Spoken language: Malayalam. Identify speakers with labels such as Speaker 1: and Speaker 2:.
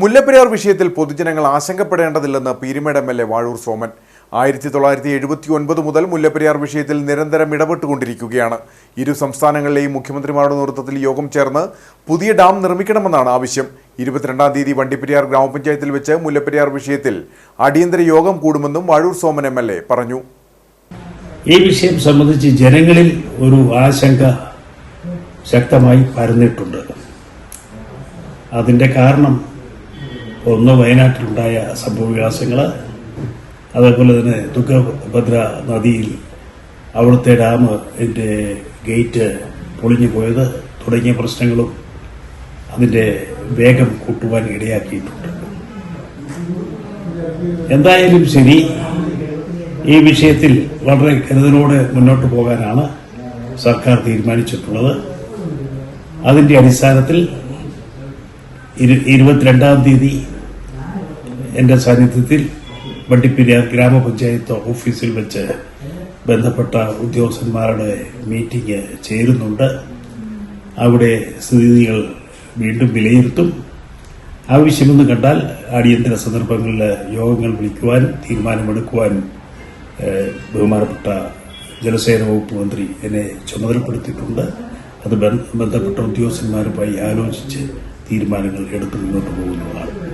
Speaker 1: മുല്ലപ്പെരിയാർ വിഷയത്തിൽ പൊതുജനങ്ങൾ ആശങ്കപ്പെടേണ്ടതില്ലെന്ന് Peermade M L A Vazhoor Soman. ആയിരത്തി തൊള്ളായിരത്തി എഴുപത്തി ഒൻപത് മുതൽ മുല്ലപ്പെരിയാർ വിഷയത്തിൽ നിരന്തരം ഇടപെട്ടുകൊണ്ടിരിക്കുകയാണ്. ഇരു സംസ്ഥാനങ്ങളിലെയും മുഖ്യമന്ത്രിമാരുടെ നേതൃത്വത്തിൽ യോഗം ചേർന്ന് പുതിയ ഡാം നിർമ്മിക്കണമെന്നാണ് ആവശ്യം. ഇരുപത്തിരണ്ടാം തീയതി വണ്ടിപ്പെരിയാർ ഗ്രാമപഞ്ചായത്തിൽ വെച്ച് മുല്ലപ്പെരിയാർ വിഷയത്തിൽ അടിയന്തര യോഗം കൂടുമെന്നും Vazhoor Soman M L A പറഞ്ഞു.
Speaker 2: ഈ വിഷയം സംബന്ധിച്ച് ജനങ്ങളിൽ ഒരു ആശങ്ക ശക്തമായി പരന്നിട്ടുണ്ട്. അതിന്റെ കാരണം ഒന്ന് വയനാട്ടിലുണ്ടായ സംഭവവികാസങ്ങൾ അതേപോലെ തന്നെ തുംഗഭദ്ര നദിയിൽ അവിടുത്തെ ഡാം എന്റെ ഗേറ്റ് പൊളിഞ്ഞു പോയത് തുടങ്ങിയ പ്രശ്നങ്ങളും അതിന്റെ വേഗം കൂട്ടുവാൻ ഇടയാക്കിയിട്ടുണ്ട്. എന്തായാലും ശരി ഈ വിഷയത്തിൽ വളരെ കരുതലോടെ മുന്നോട്ട് പോകാനാണ് സർക്കാർ തീരുമാനിച്ചിട്ടുള്ളത്. അതിന്റെ അടിസ്ഥാനത്തിൽ ഇരു- ഇരുപത്തിരണ്ടാം തീയതി എന്റെ സാന്നിധ്യത്തിൽ വണ്ടിപ്പെരിയാർ ഗ്രാമപഞ്ചായത്ത് ഓഫീസിൽ വെച്ച് ബന്ധപ്പെട്ട ഉദ്യോഗസ്ഥന്മാരുടെ മീറ്റിംഗ് ചേരുന്നുണ്ട്. അവിടെ സ്ഥിതികൾ വീണ്ടും വിലയിരുത്തും. ആവശ്യമെന്ന് കണ്ടാൽ അടിയന്തര സന്ദർഭങ്ങളിൽ യോഗങ്ങൾ വിളിക്കുവാനും തീരുമാനമെടുക്കുവാനും ബഹുമാനപ്പെട്ട ജലസേന വകുപ്പ് മന്ത്രി എന്നെ ചുമതലപ്പെടുത്തിയിട്ടുണ്ട്. അത് ബന്ധപ്പെട്ട ഉദ്യോഗസ്ഥന്മാരുമായി ആലോചിച്ച് തീരുമാനങ്ങൾ എടുത്ത് മുന്നോട്ട് പോകുന്നതാണ്.